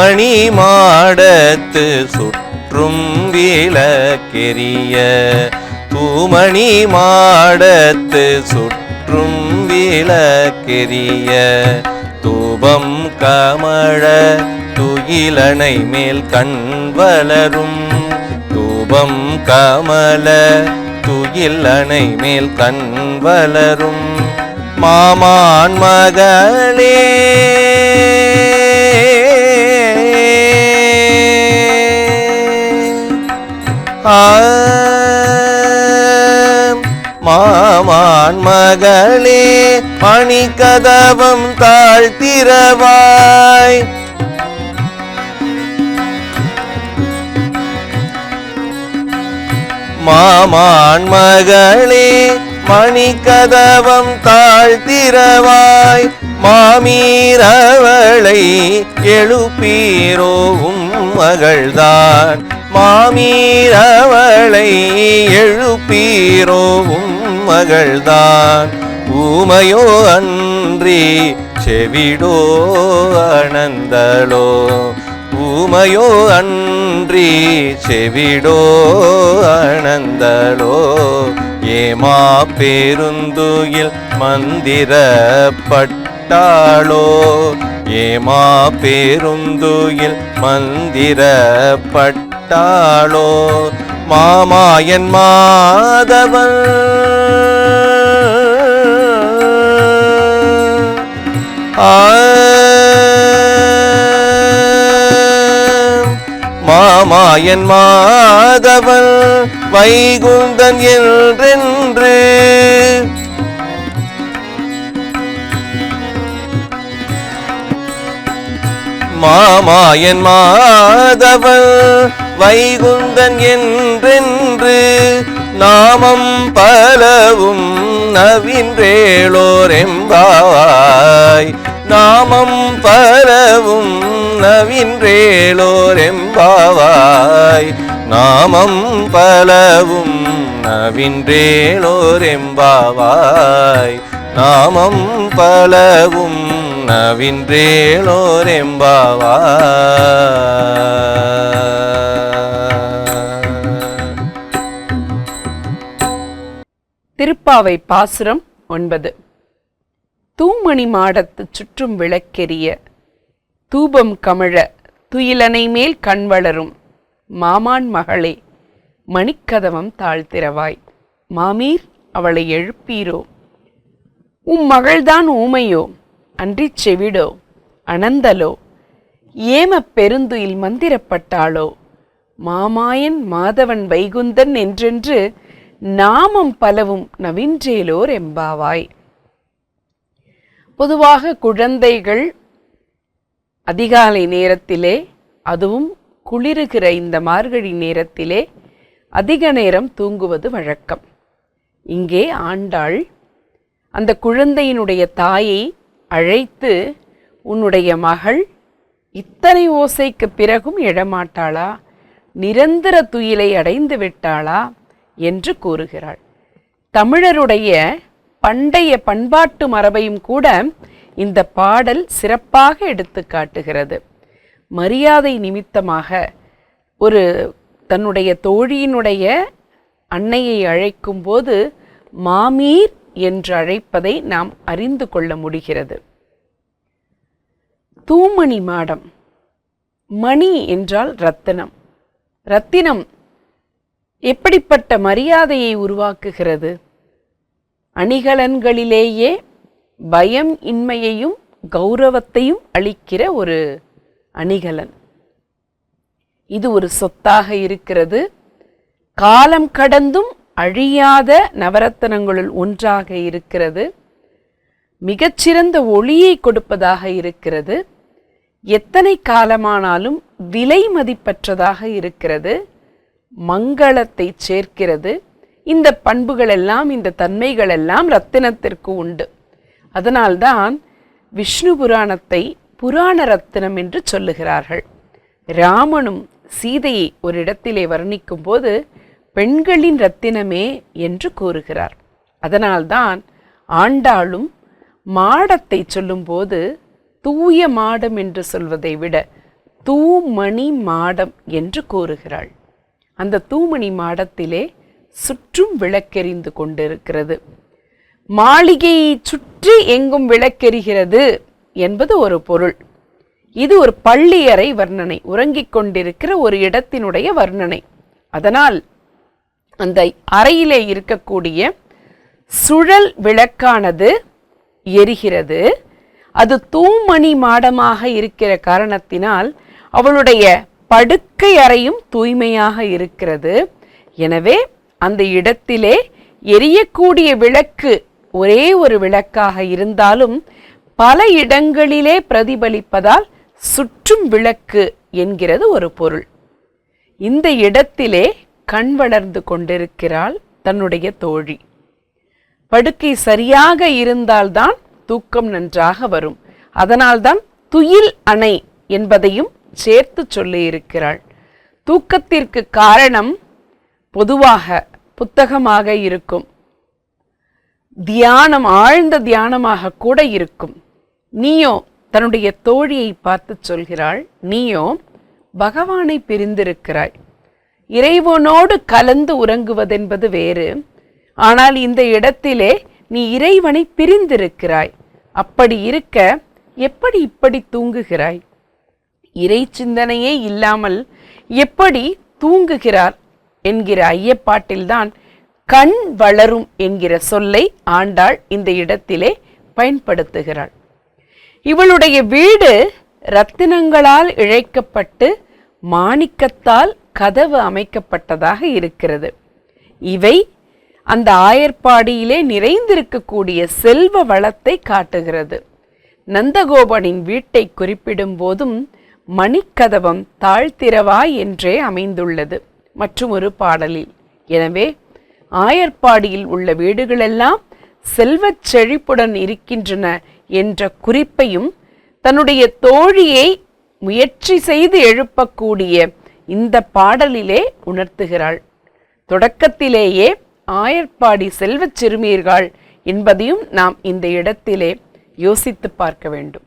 மணி மாடத்து சுற்றும் விளக்கெரிய. தூமணி மாடத்து சுற்றும் விளக்கெரிய. தூபம் கமழ துயிலனை மேல் கண் வளரும். தூபம் கமல துயிலனை மேல் கண் வளரும். மாமான் மகளே மாமான் மகளே மணிக்கதவம் தாழ்த்திரவாய். மாமான் மகளே மணிக்கதவம் தாழ்த்திரவாய். மாமீரவளை எழுப்பீரோவும் மகள்தான். மாமீரவளை எழுப்பீரோவும் மகள்தான்? ஊமையோ அன்றி செவிடோ அனந்தலோ ஊமையோ அன்றி செவிடோ அனந்தலோ ஏமா பெருந்துயில் மந்திரப்பட்டாளோ? ஏமா பெருந்துயில் மந்திரப்பட்ட மந்திரப்பட்டாளோ மாமாயன் மாதவன். ஆம். மாமாயன் மாதவன் வைகுந்தன் என்றென்று. மாமாயன் மாதவன் வைகுந்தன் என்றென்று நாமம் பலவும் நவின்றேளோரெம்பாவாய் நாமம் பலவும் நவின்றேளோரெம்பாவாய் நாமம் பலவும் நவின்றேளோரெம்பாவாய். நாமம் பலவும் நவின்றேளோரெம்பாவாய். திருப்பாவை பாசுரம் ஒன்பது. தூமணி மாடத்து சுற்றும் விளக்கெரிய தூபம் கமழ துயிலனை மேல் கண் வளரும் மாமான் மகளே மணிக்கதவம் தாழ்த்திரவாய் மாமீர் அவளை எழுப்பீரோ? உம் மகள்தான் ஊமையோ அன்றிச் செவிடோ அனந்தலோ ஏமப் பெருந்துயில் மந்திரப்பட்டாளோ? மாமாயன் மாதவன் வைகுந்தன் என்றென்று நாமம் பலவும் நவின்றேலோர் எம்பாவாய் பொதுவாக குழந்தைகள் அதிகாலை நேரத்திலே அதுவும் குளிருகிற இந்த மார்கழி நேரத்திலே அதிக நேரம் தூங்குவது வழக்கம். இங்கே ஆண்டாள் அந்த குழந்தையினுடைய தாயை அழைத்து உன்னுடைய மகள் இத்தனை ஓசைக்கு பிறகும் எழமாட்டாளா? நிரந்தர துயிலை அடைந்து விட்டாளா? என்று கூறுகிறாள். தமிழருடைய பண்டைய பண்பாட்டு மரபையும் கூட இந்த பாடல் சிறப்பாக எடுத்து காட்டுகிறது. மரியாதை நிமித்தமாக ஒரு தன்னுடைய தோழியினுடைய அன்னையை அழைக்கும்போது மாமீர் என்று அழைப்பதை நாம் அறிந்து கொள்ள முடிகிறது. தூமணி மாடம் மணி என்றால் ரத்தினம். ரத்தினம் எப்படிப்பட்ட மரியாதையை உருவாக்குகிறது? அணிகலன்களிலேயே பயம் இன்மையையும் கௌரவத்தையும் அளிக்கிற ஒரு அணிகலன். இது ஒரு சொத்தாக இருக்கிறது. காலம் கடந்தும் அழியாத நவரத்தனங்களுள் ஒன்றாக இருக்கிறது. மிகச்சிறந்த ஒளியை கொடுப்பதாக இருக்கிறது. எத்தனை காலமானாலும் விலை மதிப்பற்றதாக இருக்கிறது. மங்களத்தை சேர்க்கிறது. இந்த பண்புகள் எல்லாம் இந்த தன்மைகள் எல்லாம் ரத்தினத்திற்கு உண்டு. அதனால்தான் விஷ்ணு புராணத்தை புராண ரத்தினம் என்று சொல்லுகிறார்கள். ராமனும் சீதையை ஒரு இடத்திலே வர்ணிக்கும் போது பெண்களின் ரத்தினமே என்று கூறுகிறார். அதனால்தான் ஆண்டாளும் மாடத்தை சொல்லும்போது தூய மாடம் என்று சொல்வதை விட தூமணி மாடம் என்று கூறுகிறாள். அந்த தூமணி மாடத்திலே சுற்றும் விளக்கெறிந்து கொண்டிருக்கிறது. மாளிகையை சுற்றி எங்கும் விளக்கெறிகிறது என்பது ஒரு பொருள். இது ஒரு பள்ளியறை வர்ணனை உறங்கிக் கொண்டிருக்கிற ஒரு இடத்தினுடைய வர்ணனை. அதனால் அந்த அறையிலே இருக்கக்கூடிய சுழல் விளக்கானது எரிகிறது. அது தூமணி மாடமாக இருக்கிற காரணத்தினால் அவளுடைய படுக்கை அறையும் தூய்மையாக இருக்கிறது. எனவே அந்த இடத்திலே எரியக்கூடிய விளக்கு ஒரே ஒரு விளக்காக இருந்தாலும் பல இடங்களிலே பிரதிபலிப்பதால் சுற்றும் விளக்கு என்கிறது ஒரு பொருள். இந்த இடத்திலே கண் வளர்ந்து கொண்டிருக்கிறாள் தன்னுடைய தோழி. படுக்கை சரியாக இருந்தால்தான் தூக்கம் நன்றாக வரும். அதனால்தான் துயில் அணை என்பதையும் சேர்த்து சொல்லியிருக்கிறாள். தூக்கத்திற்கு காரணம் பொதுவாக புத்தகமாக இருக்கும். தியானம் ஆழ்ந்த தியானமாக கூட இருக்கும். நீயோ தன்னுடைய தோழியை பார்த்து சொல்கிறாள் நீயோ பகவானை பிரிந்திருக்கிறாய். இறைவனோடு கலந்து உறங்குவதென்பது வேறு. ஆனால் இந்த இடத்திலே நீ இறைவனை பிரிந்திருக்கிறாய். அப்படி இருக்க எப்படி இப்படி தூங்குகிறாய்? இறை சிந்தனையே இல்லாமல் எப்படி தூங்குகிறார் என்கிற ஐயப்பாட்டில்தான் கண் வளரும் என்கிற சொல்லை ஆண்டாள் இந்த இடத்திலே பயன்படுத்துகிறாள். இவளுடைய வீடு ரத்தினங்களால் இழைக்கப்பட்டு மாணிக்கத்தால் கதவு அமைக்கப்பட்டதாக இருக்கிறது. இவை அந்த ஆயர்பாடியிலே நிறைந்திருக்கக்கூடிய செல்வ வளத்தை காட்டுகிறது. நந்தகோபனின் வீட்டை குறிப்பிடும் போதும் மணிக்கதவம் தாழ்த்திரவாய் என்றே அமைந்துள்ளது மற்றும் ஒரு பாடலில். எனவே ஆயர்பாடியில் உள்ள வீடுகளெல்லாம் செல்வச் செழிப்புடன் இருக்கின்றன என்ற குறிப்பையும் தன்னுடைய தோழியை முயற்சி செய்து எழுப்பக்கூடிய இந்த பாடலிலே உணர்த்துகிறாள். தொடக்கத்திலேயே ஆயர்பாடி செல்வச் சிறுமியர்கள் என்பதையும் நாம் இந்த இடத்திலே யோசித்து பார்க்க வேண்டும்.